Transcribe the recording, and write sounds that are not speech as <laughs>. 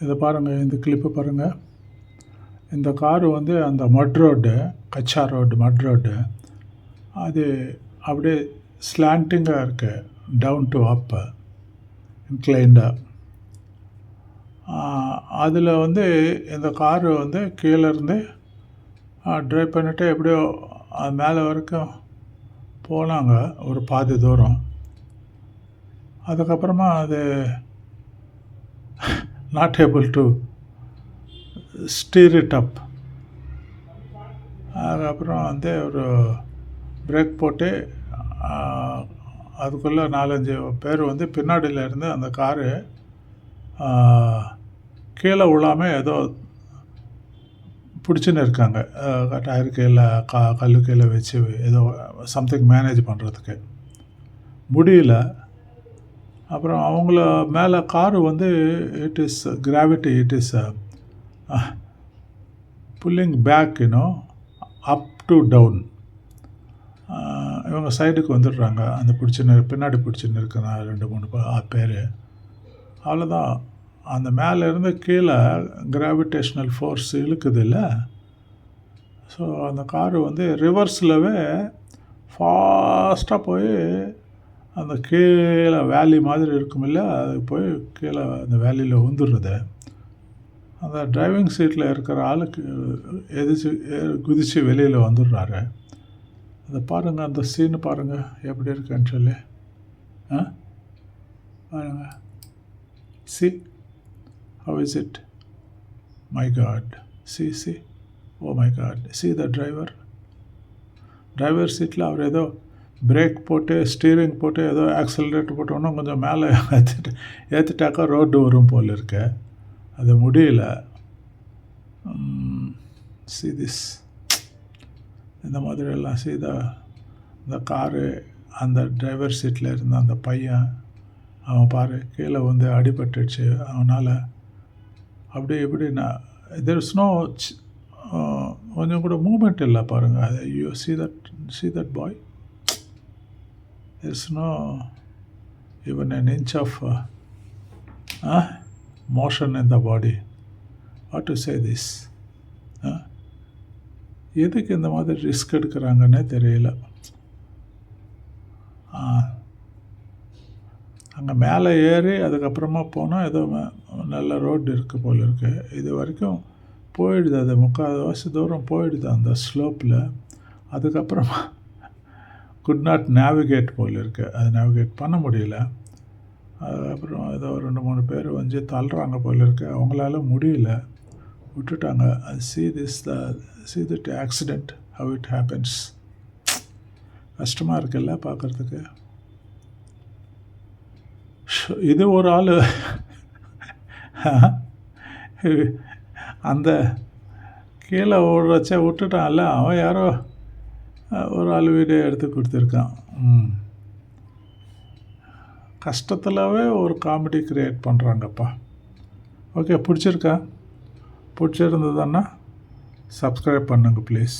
இதை பாருங்கள் இந்த கிளிப்பை பாருங்கள் இந்த காரு வந்து அந்த மட் ரோடு கச்சா ரோடு மட் ரோடு அது அப்படியே ஸ்லாண்டிங்காக இருக்கு டவுன் டு அப்பு இன்க்ளைண்டாக அதில் வந்து இந்த காரு வந்து கீழேருந்து ட்ரைவ் பண்ணிவிட்டு எப்படியோ அது மேலே வரைக்கும் போனாங்க ஒரு பாதி தூரம். அதுக்கப்புறமா அது not able to steer it up அதுக்கப்புறம் வந்து ஒரு பிரேக் போட்டு அதுக்குள்ளே நாலஞ்சு பேர் வந்து பின்னாடியில் இருந்து அந்த காரு கீழே விழாமல் ஏதோ பிடிச்சின்னு இருக்காங்க. டயர் கீழே கா கல் கீழே வச்சு ஏதோ சம்திங் மேனேஜ் பண்ணுறதுக்கு முடியல. அப்புறம் அவங்கள மேலே காரு வந்து it is gravity it is pulling back you know up to down இவங்க சைடுக்கு வந்துடுறாங்க. அந்த பிடிச்சின்னு பின்னாடி பிடிச்சின்னு இருக்கிற ரெண்டு மூணு பேர். அவ்வளோதான் அந்த மேலேருந்து கீழே கிராவிடேஷ்னல் ஃபோர்ஸ் இழுக்குது இல்லை? ஸோ அந்த காரு வந்து ரிவர்ஸில்வே ஃபாஸ்ட்டாக போய் அந்த கீழே வேலி மாதிரி இருக்கும் இல்லை அது போய் கீழே அந்த வேலியில் வந்துடுறது அந்த டிரைவிங் சீட்டில் இருக்கிற ஆளுக்கு எதிச்சு குதித்து வெளியில் வந்துடுறாரு. அதை பாருங்கள் அந்த சீனு பாருங்கள் எப்படி இருக்குன்னு சொல்லி. ஆ? பாருங்கள் see how is it my god see see oh my god see the driver driver சீட்டில் அவர் ஏதோ பிரேக் போட்டு ஸ்டீரிங் போட்டு ஏதோ ஆக்சலரேட்டர் போட்டோன்னா கொஞ்சம் மேலே ஏற்றிட்டு ஏற்றிட்டாக்கா ரோடு வரும் போல் இருக்கு. அது முடியல. சி திஸ் இந்த மாதிரியெல்லாம் சீதா இந்த காரு அந்த டிரைவர் சீட்டில் இருந்த அந்த பையன் அவன் பாரு கீழே வந்து அடிபட்டுடுச்சு. அவனால் அப்படி இப்படி நான் தெர் இஸ் நோ கொஞ்சம் கூட மூமெண்ட் இல்லை பாருங்கள் அது ஐயோ see that see that boy is no even an inch of uh, uh, motion in the body. What to say this? எதுக்கு இந்த மாதிரி ரிஸ்க் எடுக்கிறாங்கன்னே தெரியல. அங்கே மேலே ஏறி அதுக்கப்புறமா போனால் ஏதோ நல்ல ரோடு இருக்குது போல் இருக்குது இது வரைக்கும் போயிடுது அது முக்கால்வாசி தூரம் போயிடுது அந்த ஸ்லோப்பில் அதுக்கப்புறமா குட் நாட் நேவிகேட் போல் இருக்குது அது நேவிகேட் பண்ண முடியல. அதுக்கப்புறம் ஏதோ ரெண்டு மூணு பேர் வந்து தள்ளுறாங்க போல் இருக்குது அவங்களால முடியல. விட்டுட்டாங்க. See this the see this accident how it happens கஷ்டமாக இருக்குல்ல பார்க்குறதுக்கு. இது ஒரு ஆள். <laughs> அந்த கீழே ஓடுறச்ச விட்டுட்டான்ல. அவன் யாரோ ஒரு ஆள் வீடியோ எடுத்து கொடுத்துருக்கான். கஷ்டத்திலவே ஒரு காமெடி க்ரியேட் பண்ணுறாங்கப்பா ஓகே பிடிச்சிருக்கா? பிடிச்சிருந்ததுன்னா சப்ஸ்கிரைப் பண்ணுங்கள் ப்ளீஸ்